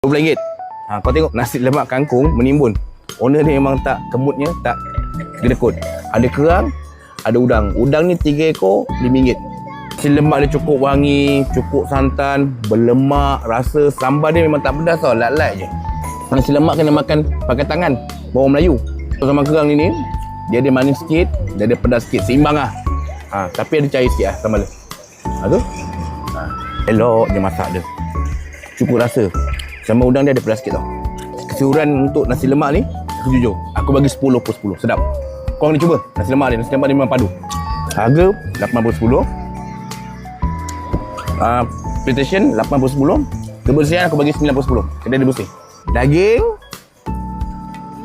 RM20. Ha, kau tengok nasi lemak kangkung menimbun. Owner ni memang tak kemutnya, tak gedekut. Ada kerang, ada udang. Udang ni 3 ekor, RM5. Nasi lemak dia cukup wangi, cukup santan, berlemak, rasa sambal dia memang tak pedas tau, lat-lat je. Nasi lemak kena makan pakai tangan, bawang Melayu. Sama kerang ni ni, dia ada manis sikit, dia ada pedas sikit, seimbang lah. Ha, tapi ada cair sikit lah sambal dia. Ha tu? Ha, elok dia masak dia. Cukup rasa. Sama udang dia ada pedas sikit tau. Keseluruhan untuk nasi lemak ni, aku jujur, aku bagi 10 per 10. Sedap. Kau kena cuba nasi lemak ni. Nasi lemak ni memang padu. Harga 8 per 10. Uh, presentation 8 per 10. Kebersihan aku bagi 9 per 10. Kedai dia bersih. Daging,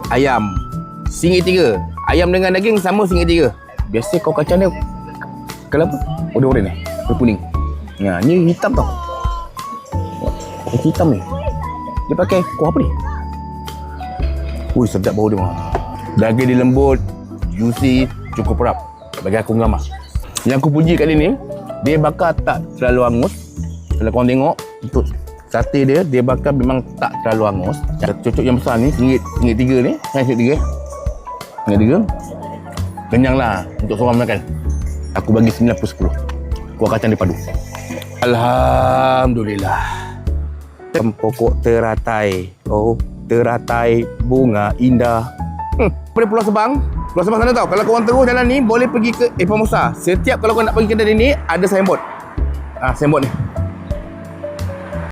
ayam, RM1.3. Ayam dengan daging sama RM1.3. Biasa kau kacang dia kalau apa? Order-order ni. Berkuning. Ya, ni hitam tau. Hitam ni. Dia pakai kuah apa ni? Ui, sedap bau dia. Mak. Daging dia lembut, juicy, cukup perap. Bagi aku gambar. Yang aku puji kat dia ni, dia bakar tak terlalu angus. Kalau korang tengok, untuk sate dia, dia bakar memang tak terlalu angus. Yang cucuk yang besar ni, RM1, RM1.3 ni. Kan RM1.3? RM1.3. Kenyang lah untuk seorang makan. Aku bagi 9 per 10. Kuah kacang dia padu. Alhamdulillah. Pokok teratai. Oh, teratai bunga indah. Hmm, pada Pulau Sebang. Pulau Sebang sana tau. Kalau korang terus jalan ni, boleh pergi ke Epah Musa. Setiap kalau korang nak pergi kedai ni, ada signboard. Ah, signboard ni.